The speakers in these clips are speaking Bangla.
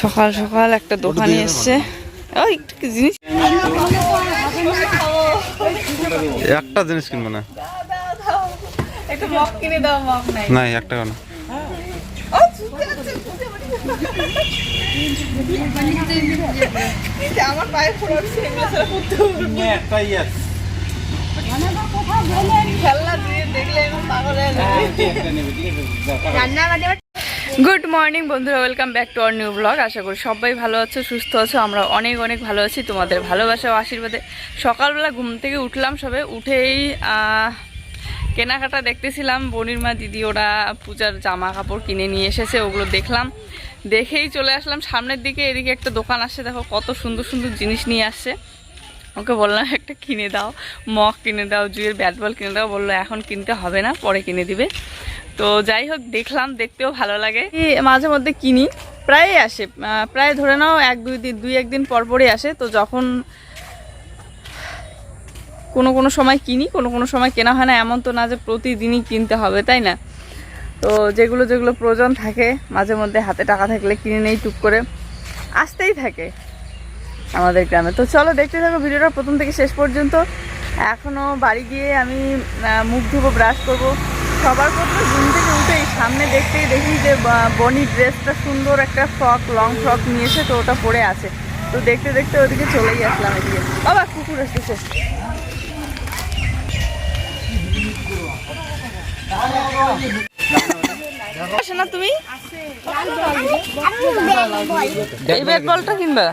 সকাল সকাল একটা দোকানে এসছে। ওই কি জিনিস একটা জিনিস কিনবো না? একটু মগ কিনে দাও মগ নাই। নাই এক টাকা আমার পায়ে ফোড়া উঠছে এগুলো ছাড়া করতে খেলনা দিয়ে দেখলে পাগল গুড মর্নিং বন্ধুরা welcome back to our new blog আশা করি সবাই ভালো আছো, সুস্থ আছো, আমরা অনেক অনেক ভালো আছি, তোমাদের ভালোবাসা ও আশীর্বাদে। সকালবেলা ঘুম থেকে উঠলাম সবে, উঠেই কেনাকাটা দেখতেছিলাম, বনির মা দিদি ওরা পূজার জামা কাপড় কিনে নিয়ে এসেছে, ওগুলো দেখলাম। দেখেই চলে আসলাম, সামনের দিকে এদিকে একটা দোকান আসছে, দেখো কত সুন্দর সুন্দর জিনিস নিয়ে আসছে। ওকে বললাম, একটা কিনে দাও, মগ কিনে দাও, জুয়ের ব্যাট বল কিনে দাও। বলল, এখন কিনতে হবে না, পরে কিনে দিবে। তো যাই হোক, দেখলাম, দেখতেও ভালো লাগে। মাঝে মধ্যে কিনি, প্রায়ই আসে। প্রায় ধরে নাও, এক, দুই দিন, দুই, একদিন পর পরই আসে। তো যখন কোনো কোনো সময় কিনি, কোনো কোনো সময় কেনা হয় না, এমন তো না যে প্রতিদিনই কিনতে হবে, তাই না? তো যেগুলো যেগুলো প্রয়োজন থাকে, মাঝে মধ্যে হাতে টাকা থাকলে কিনে নেই, টুক করে আসতেই থাকে আমাদের গ্রামে। তো চলো, দেখতে থাকো ভিডিওটা প্রথম থেকে শেষ পর্যন্ত। এখনও বাড়ি গিয়ে আমি মুখ ধুবো ব্রাশ করব। সবার প্রথমে ঘুম থেকে উঠেই সামনে দেখতেই দেখি যে বনি ড্রেসটা সুন্দর একটা ফ্রক, লং ফ্রক নিয়েছে, তো ওটা পরে আছে। তো দেখতে দেখতে ওদিকে চলেই আসলাম এদিকে। বাবা, কুকুর আসতেছে। আসে না তুমি। এই ব্যাট বলটা কিনবা?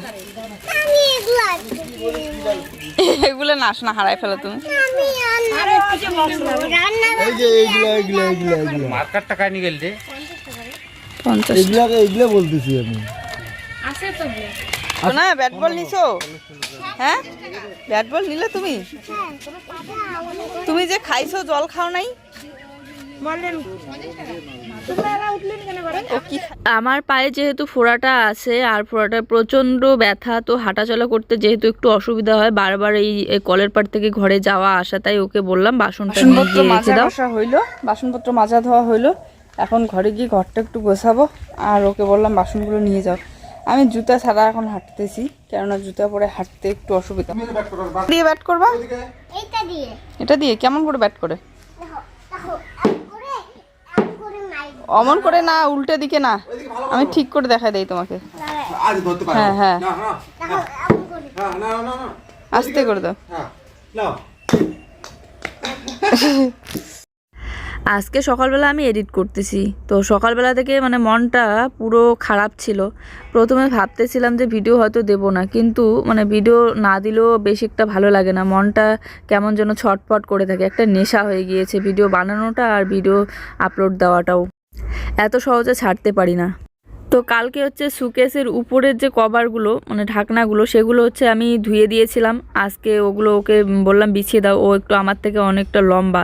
এগুলো না হারাই ফেলো তুমি। এই যে এইগুলা এইগুলা এইগুলা এইগুলা। মার্কার টাকা নিয়ে গেল রে। পঞ্চাশ। এইগুলা এইগুলা বলতেছি আমি। না ব্যাট বল নিছো? হ্যাঁ? ব্যাট বল নিলে তুমি? তুমি যে খাইছো জল খাও নাই? খা- আমার পায়ে যেহেতু ফোড়াটা আছে আর ফোড়াটা প্রচণ্ড ব্যথা তো হাঁটাচলা করতে যেহেতু একটু অসুবিধা হয় বারবার এই কলের পাড় থেকে ঘরে যাওয়া আসা তাই ওকে বললাম বাসনটা নিয়ে গিয়ে রেখে দাও। হইল বাসনপত্র মাজা ধোয়া হইল। এখন ঘরে গিয়ে ঘরটা একটু গোছাবো আর ওকে বললাম বাসনগুলো নিয়ে যাও। আমি জুতা ছাড়া এখন হাঁটতেছি কেননা জুতা পরে হাঁটতে একটু অসুবিধা। দিয়ে ব্যাট করবা? এইটা দিয়ে। এটা দিয়ে কেমন করে ব্যাট করে? অমন করে না উল্টে দিকে না। আমি ঠিক করে দেখাই দেই তোমাকে। আজ ধরতে পারো হ্যাঁ হ্যাঁ। দেখো না। আস্তে করে দাও। হ্যাঁ আজকে সকালবেলা আমি এডিট করতেছি। তো সকালবেলা থেকে মানে মনটা পুরো খারাপ ছিল। প্রথমে ভাবতেছিলাম যে ভিডিও হয়তো দেবো না কিন্তু মানে ভিডিও না দিলেও বেশি একটা ভালো লাগে না। মনটা কেমন যেন ছটফট করে থাকে। একটা নেশা হয়ে গিয়েছে ভিডিও বানানোটা আর ভিডিও আপলোড দেওয়াটাও। এত সহজে ছাড়তে পারি না। তো কালকে হচ্ছে সুকেসের উপরের যে কভারগুলো মানে ঢাকনাগুলো, সেগুলো হচ্ছে আমি ধুয়ে দিয়েছিলাম। আজকে ওগুলো ওকে বললাম বিছিয়ে দাও, ও একটু আমার থেকে অনেকটা লম্বা।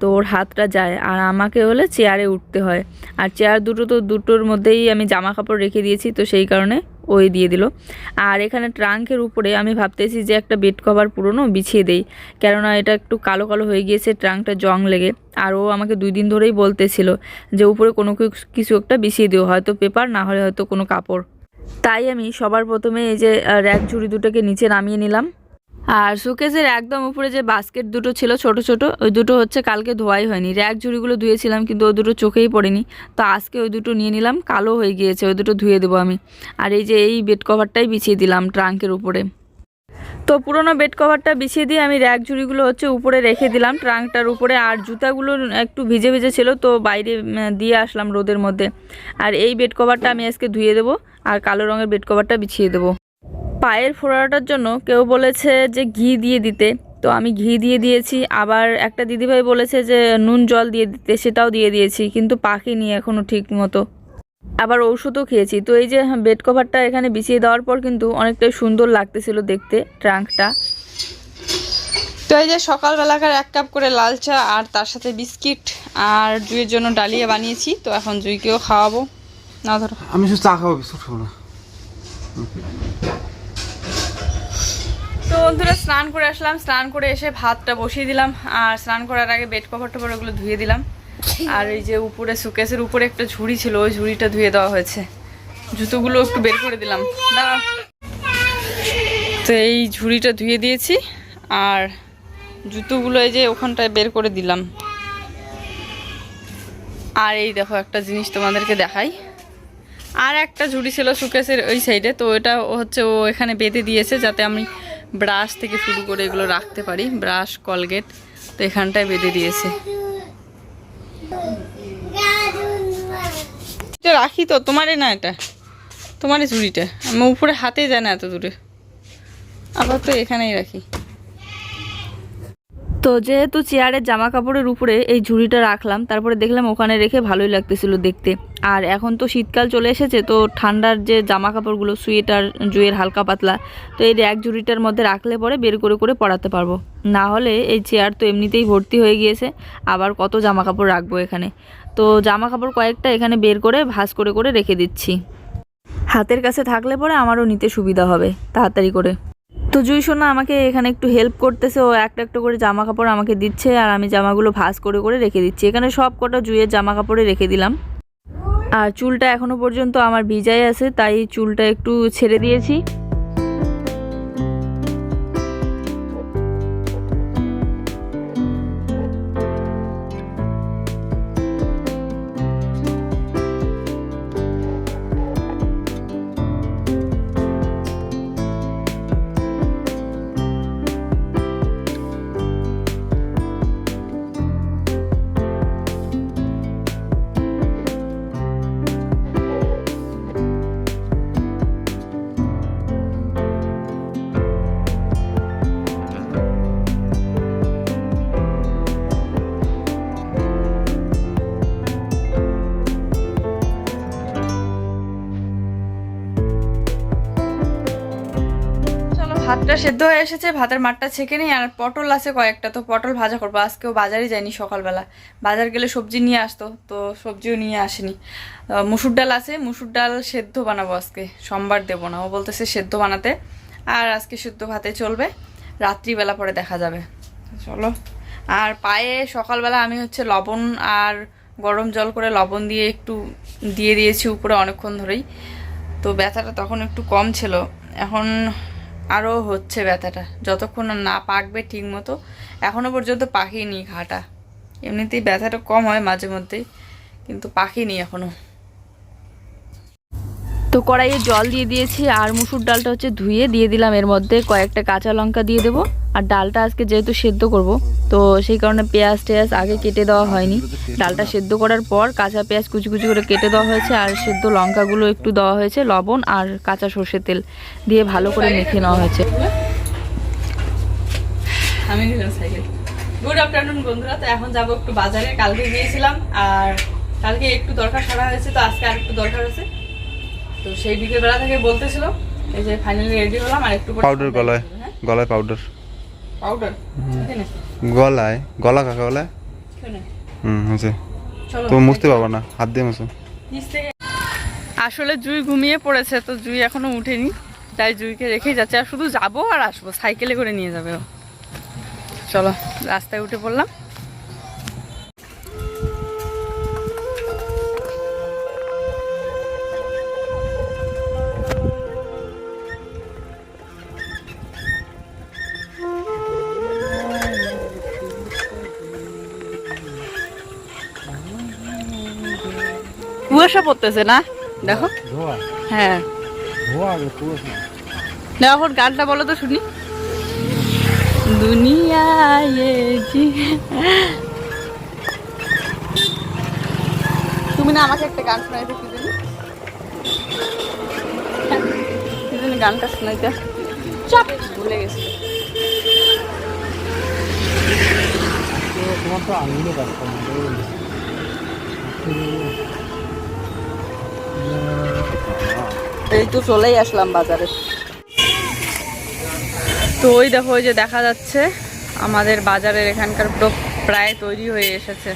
তো ওর হাতটা যায়। আর আমাকে হলে চেয়ারে উঠতে হয়। আর চেয়ার দুটো তো দুটোর মধ্যেই আমি জামা কাপড় রেখে দিয়েছি, তো সেই কারণে ওই দিয়ে দিল। আর এখানে ট্রাঙ্কের উপরে আমি ভাবতেছি যে একটা বেড কভার পুরনো বিছিয়ে দেই। কেননা এটা একটু কালো কালো হয়ে গিয়েছে, ট্রাঙ্কটা জং লেগে। আর ও আমাকে দুই দিন ধরেই বলতেছিল যে উপরে কোনো কিছু- একটা বিছিয়ে দিও, হয়তো পেপার, না হলে হয়তো কোনো কাপড়। তাই আমি সবার প্রথমে এই যে র্যাক ঝুড়ি দুটোকে নিচে নামিয়ে নিলাম। আর সুকেসের একদম উপরে যে বাস্কেট দুটো ছিল ছোট ছোট, ওই দুটো হচ্ছে কালকে ধোয়াই হয়নি। র্যাক ঝুড়িগুলো ধুয়েছিলাম, কিন্তু ওই দুটো চোখেই পড়েনি। তো আজকে ওই দুটো নিয়ে নিলাম, কালো হয়ে গিয়েছে, ওই দুটো ধুয়ে দেবো আমি। আর এই যে এই বেড কভারটাই বিছিয়ে দিলাম ট্রাঙ্কের উপরে। তো পুরোনো বেড কভারটা বিছিয়ে দিয়ে আমি র্যাক ঝুড়িগুলো হচ্ছে উপরে রেখে দিলাম ট্রাঙ্কটার উপরে। আর জুতাগুলো একটু ভিজে ভিজে ছিল, তো বাইরে দিয়ে আসলাম রোদের মধ্যে। আর এই বেড কভারটা আমি আজকে ধুয়ে দেবো, আর কালো রঙের বেড কভারটা বিছিয়ে দেবো। পায়ের ফোড়াটার জন্য কেউ বলেছে যে ঘি দিয়ে দিতে। তো আমি ঘি দিয়ে দিয়েছি। আবার একটা দিদিভাই বলেছে যে নুন জল দিয়ে দিতে সেটাও দিয়ে দিয়েছি কিন্তু পাখিনি এখনও ঠিক মতো। আবার ওষুধও খেয়েছি। তো এই যে বেড কভারটা এখানে বিছিয়ে দেওয়ার পর কিন্তু অনেকটাই সুন্দর লাগতেছিল দেখতে ট্রাঙ্কটা। তো এই যে সকালবেলাকার এক কাপ করে লাল চা আর তার সাথে বিস্কিট আর জুইয়ের জন্য ডালিয়া বানিয়েছি। তো এখন জুইকেও খাওয়াবো। না ধরো। আমি শুধু চা খাব বিস্কুট খাব না। তো বন্ধুরা, স্নান করে আসলাম। স্নান করে এসে ভাতটা বসিয়ে দিলাম আর স্নান করার আগে বেড কভার টভার ওগুলো ধুয়ে দিলাম। আর এই যে উপরে সুকেসের উপরে একটা ঝুড়ি ছিল, ওই ঝুড়িটা ধুয়ে দেওয়া হয়েছে। জুতোগুলো একটু বের করে দিলাম। তো এই ঝুড়িটা ধুয়ে দিয়েছি আর জুতোগুলো এই যে ওখানটায় বের করে দিলাম। আর এই দেখো, একটা জিনিস তোমাদেরকে দেখাই। আর একটা ঝুড়ি ছিল সুকেসের ওই সাইডে, তো এটা হচ্ছে ও এখানে বেঁধে দিয়েছে যাতে আমি ব্রাশ থেকে শুরু করে এগুলো রাখতে পারি। ব্রাশ, কলগেট, তো এখানটায় বেঁধে দিয়েছে। এটা রাখি তো, তোমারই না এটা? তোমারই ঝুড়িটা আমি উপরে হাতে যায় না এত দূরে। আবার তো এখানেই রাখি। তো যেহেতু চেয়ারের জামা কাপড়ের উপরে এই ঝুড়িটা রাখলাম, তারপরে দেখলাম ওখানে রেখে ভালোই লাগতেছিল দেখতে। আর এখন তো শীতকাল চলে এসেছে, তো ঠান্ডার যে জামা কাপড়গুলো সুয়েটার, জুয়ের হালকা পাতলা, তো এই এক ঝুড়িটার মধ্যে রাখলে পরে বের করে করে পরাতে পারব। না হলে এই চেয়ার তো এমনিতেই ভর্তি হয়ে গিয়েছে, আবার কত জামা কাপড় রাখব এখানে। তো জামা কাপড় কয়েকটা এখানে বের করে ভাঁজ করে করে রেখে দিচ্ছি। হাতের কাছে থাকলে পরে আমারও নিতে সুবিধা হবে, তাড়াতাড়ি করে। তো জুই সোনা আমাকে এখানে একটু হেল্প করতেছে। ও একটা একটা করে জামা কাপড় আমাকে দিচ্ছে আর আমি জামাগুলো ভাস করে করে রেখে দিচ্ছি। এখানে সব কটা জুইয়ের জামা কাপড়ে রেখে দিলাম। আর চুলটা এখনও পর্যন্ত আমার ভিজাই আছে, তাই চুলটা একটু ছেড়ে দিয়েছি। ভাতটা সেদ্ধ হয়ে এসেছে, ভাতের মাঠটা ছেঁকে নিই আর পটল আছে কয়েকটা, তো পটল ভাজা করব। আজকেও বাজারে যাইনি সকালবেলা। বাজার গেলে সবজি নিয়ে আসতো, তো সবজিও নিয়ে আসেনি। মুসুর ডাল আছে, মুসুর ডাল সেদ্ধ বানাবো আজকে। সোমবার দেবো না, ও বলতেছে সেদ্ধ বানাতে। আর আজকে সেদ্ধ ভাতে চলবে, রাত্রিবেলা পরে দেখা যাবে। চলো। আর পায়ে সকালবেলা আমি হচ্ছে লবণ আর গরম জল করে লবণ দিয়ে একটু দিয়ে দিয়েছি উপরে অনেকক্ষণ ধরেই। তো ব্যথাটা তখন একটু কম ছিল। এখন আরও হচ্ছে ব্যথাটা। যতক্ষণ না পাকবে ঠিক মতো এখনও পর্যন্ত পাখি নি ঘাটা। এমনিতেই ব্যথাটা কম হয় মাঝে মধ্যেই, কিন্তু পাখি নি এখনও তো কড়াইয়ে জল দিয়ে দিয়েছি আর মুসুর ডালটা হচ্ছে ধুয়ে দিয়ে দিলাম। এর মধ্যে কয়েকটা কাঁচা লঙ্কা দিয়ে দেবো। আর ডালটা আজকে যেহেতু সেদ্ধ করব, তো সেই কারণে পেঁয়াজ টেয়াজ আগে কেটে দেওয়া হয়নি। ডালটা সেদ্ধ করার পর কাঁচা পেঁয়াজ কুচি কুচি করে কেটে দেওয়া হয়েছে আর সেদ্ধ লঙ্কাগুলো একটু দেওয়া হয়েছে, লবণ আর কাঁচা সর্ষের তেল দিয়ে ভালো করে মেখে নেওয়া হয়েছে। গুড আফটারনুন বন্ধুরা, তো এখন যাব একটু বাজারে। কালকে গিয়েছিলাম আর কালকে একটু দরকার সারা হয়েছে, তো আজকে আর একটু দরকার আছে। তো সেই বিকেলবেলা থেকে বলতেছিল এই যে ফাইনালি রেডি হলাম আর একটু পাউডার গলায় গলায় পাউডার পাউডার গলায়? গলা কাকা গলায় হুম চলো তুমি মুছতে পারব না হাত দিয়ে মুছো। আসলে জুই ঘুমিয়ে পড়েছে তো জুই এখনও উঠেনি। তাই জুইকে রেখেই যাচ্ছে আর শুধু যাব আর আসব সাইকেলে করে নিয়ে যাবে চলো রাস্তায় উঠে পড়লাম। কুয়াশা পড়তেছে না? দেখো। হ্যাঁ। এখন গানটা বলো তো শুনি। দুনিয়া তুমি না আমাকে একটা গান শোনাইতে কি জানি গানটা শোনাইতে? চাপ। ভুলে গেছি। তোমার তো আঙুলে কাজ করে এই তো চলেই আসলাম বাজারে। তো ওই দেখো, ওই যে দেখা যাচ্ছে, আমাদের বাজারের এখানকার পুরো প্রায় তৈরি হয়ে এসেছে।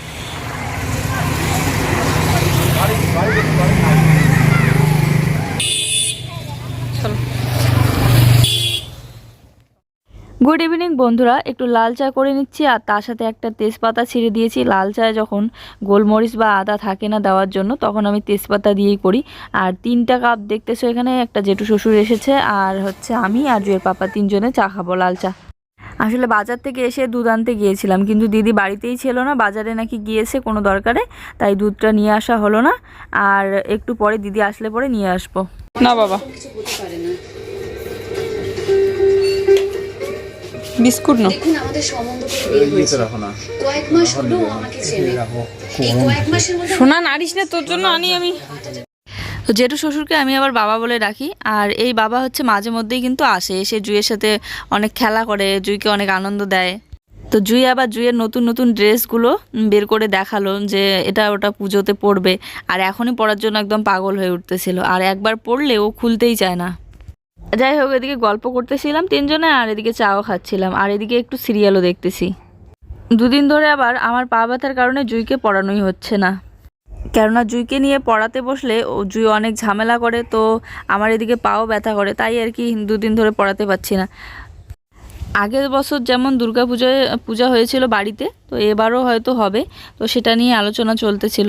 গুড ইভিনিং বন্ধুরা। একটু লাল চা করে নিচ্ছি, আর তার সাথে একটা তেজপাতা ছিঁড়ে দিয়েছি। লাল চায় যখন গোলমরিচ বা আদা থাকে না দেওয়ার জন্য, তখন আমি তেজপাতা দিয়েই করি। আর তিনটা কাপ দেখতেছো এখানে, একটা জেঠু শ্বশুর এসেছে, আর হচ্ছে আমি আর জুয়ের পাপা তিনজনে চা খাব লাল চা। আসলে বাজার থেকে এসে দুধ আনতে গিয়েছিলাম, কিন্তু দিদি বাড়িতেই ছিল না, বাজারে নাকি গিয়েছে কোনো দরকারে, তাই দুধটা নিয়ে আসা হলো না। আর একটু পরে দিদি আসলে পরে নিয়ে আসব। না বাবা। বিস্কুট না দেখুন আমাদের সম্বন্ধ কয়েক মাস হলো আমাকে চেনে। কয়েক মাসের মধ্যে সোনা নারিস না তোর জন্য আনি আমি। তো জেঠু শ্বশুরকে আমি আবার বাবা বলে ডাকি আর এই বাবা হচ্ছে মাঝে মধ্যেই কিন্তু আসে এসে জুইয়ের সাথে অনেক খেলা করে জুইকে অনেক আনন্দ দেয়। তো জুই আবার জুইয়ের নতুন নতুন ড্রেসগুলো বের করে দেখাল যে এটা ওটা পুজোতে পরবে আর এখনই পরার জন্য একদম পাগল হয়ে উঠতেছিল। আর একবার পরলে ও খুলতেই চায় না। যাই হোক এদিকে গল্প করতেছিলাম তিনজনে আর এদিকে চাও খাচ্ছিলাম। আর এদিকে একটু সিরিয়ালও দেখতেছি। দুদিন ধরে আবার আমার পা ব্যথার কারণে জুইকে পড়ানোই হচ্ছে না। কেননা জুইকে নিয়ে পড়াতে বসলে ও জুই অনেক ঝামেলা করে, তো আমার এদিকে পাও ব্যথা করে, তাই আর কি দুদিন ধরে পড়াতে পারছি না। আগের বছর যেমন দুর্গা পুজোয় পূজা হয়েছিল বাড়িতে, তো এবারও হয়তো হবে, তো সেটা নিয়ে আলোচনা চলতেছিল।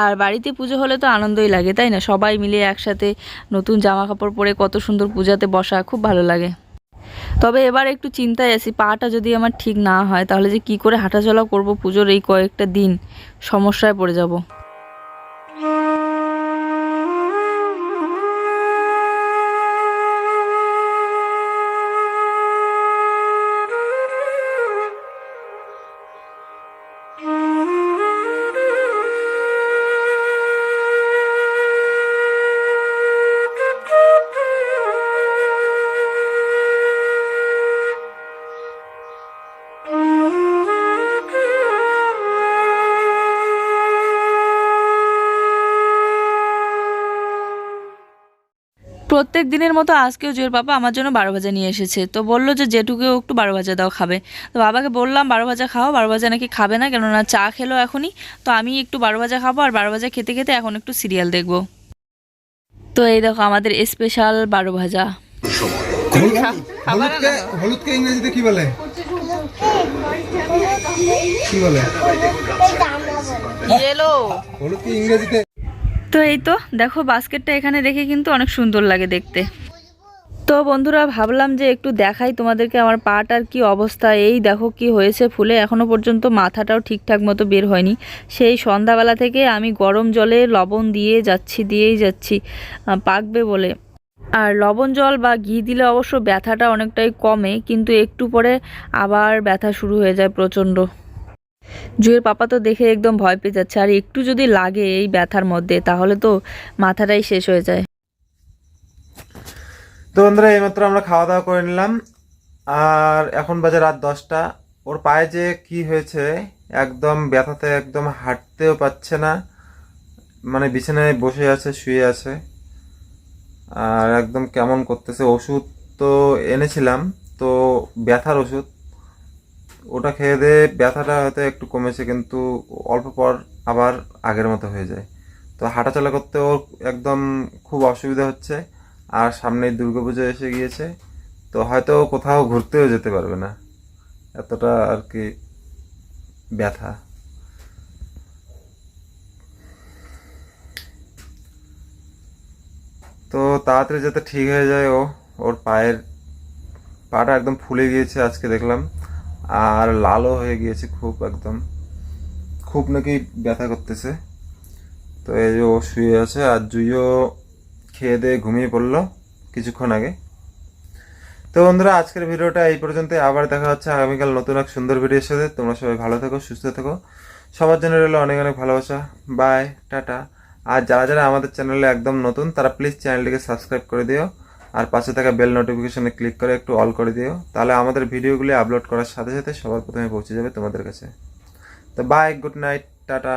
আর বাড়িতে পুজো হলে তো আনন্দই লাগে, তাই না? সবাই মিলে একসাথে নতুন জামা কাপড় পরে কত সুন্দর পূজাতে বসা, খুব ভালো লাগে। তবে এবার একটু চিন্তায় আছি, পাটা যদি আমার ঠিক না হয়, তাহলে যে কি করে হাঁটাচলা করব পুজোর এই কয়েকটা দিন সমস্যায় পড়ে যাব। প্রত্যেক দিনের মতো আজকেও জুয়ের পাপা আমার জন্য বারো ভাজা নিয়ে এসেছে। তো বলল যে জেঠুকেও একটু বারো ভাজা দাও খাবে। তো বাবাকে বললাম বারো ভাজা খাও বারো ভাজা নাকি খাবে না? কেননা চা খেলো এখনই। তো আমি একটু বারো ভাজা খাব আর বারো ভাজা খেতে খেতে এখন একটু সিরিয়াল দেখব। তো এই দেখো আমাদের স্পেশাল বারো ভাজা হলুদকে ইংরেজিতে কি বলে? কি বলে? ইয়েলো হলুদকে ইংরেজিতে তো এই তো, দেখো বাস্কেটটা এখানে রেখে কিন্তু অনেক সুন্দর লাগে দেখতে। তো বন্ধুরা, ভাবলাম যে একটু দেখাই তোমাদেরকে আমার পাটার কি অবস্থা। এই দেখো কি হয়েছে ফুলে, এখনও পর্যন্ত মাথাটাও ঠিকঠাক মতো বের হয়নি। সেই সন্ধ্যাবেলা থেকে আমি গরম জলে লবণ দিয়ে যাচ্ছি, দিয়েই যাচ্ছি পাকবে বলে। আর লবণ জল বা ঘি দিলে অবশ্য ব্যথাটা অনেকটাই কমে, কিন্তু একটু পরে আবার ব্যথা শুরু হয়ে যায় প্রচণ্ড। জুয়ের পাপা তো দেখে একদম ভয় পেয়ে যাচ্ছে। আর একটু যদি লাগে এই ব্যথার মধ্যে, তাহলে তো মাথাটাই শেষ হয়ে যায়। তো বন্ধুরা, এইমাত্র আমরা খাওয়া দাওয়া করে নিলাম। আর এখন বাজে রাত দশটা। ওর পায়ে যে কি হয়েছে, একদম ব্যথাতে একদম হাঁটতেও পাচ্ছে না। মানে বিছানায় বসে আছে, শুয়ে আছে। আর একদম কেমন করতেছে, ওষুধ তো এনেছিলাম। তো ব্যথার ওষুধ। ওটা খেয়ে দিয়ে ব্যথাটা হয়তো একটু কমেছে, কিন্তু অল্প পর আবার আগের মতো হয়ে যায়। তো হাঁটাচলা করতে একদম খুব অসুবিধা হচ্ছে, আর সামনে দুর্গাপুজো এসে গিয়েছে, তো হয়তো কোথাও ঘুরতেও যেতে পারবে না। এতটা আর কি ব্যথা। তো তাড়াতাড়ি যাতে ঠিক হয়ে যায় ও, ওর পায়ের পাটা একদম ফুলে গিয়েছে আজকে দেখলাম। আর লালও হয়ে গিয়েছে খুব একদম। খুব নাকি ব্যথা করতেছে। তো এই যে ও শুয়ে আছে আর জুইও খেয়ে দিয়ে ঘুমিয়ে পড়ল কিছুক্ষণ আগে। তো বন্ধুরা, আজকের ভিডিওটা এই পর্যন্ত আবার দেখা হচ্ছে আগামীকাল নতুন এক সুন্দর ভিডিওর সাথে। তোমরা সবাই ভালো থেকো, সুস্থ থেকো। সবার জন্য রইল অনেক অনেক ভালোবাসা। By, tata. আর যারা যারা আমাদের চ্যানেলে একদম নতুন, তারা প্লিজ চ্যানেলটিকে সাবস্ক্রাইব করে দিও। আর পাশে থাকা বেল নোটিফিকেশনে ক্লিক করে একটু অল করে দিও। তাহলে আমাদের ভিডিওগুলি আপলোড করার সাথে সাথে সবার প্রথমে পৌঁছে যাবে তোমাদের কাছে। তো বাই গুড নাইট টাটা।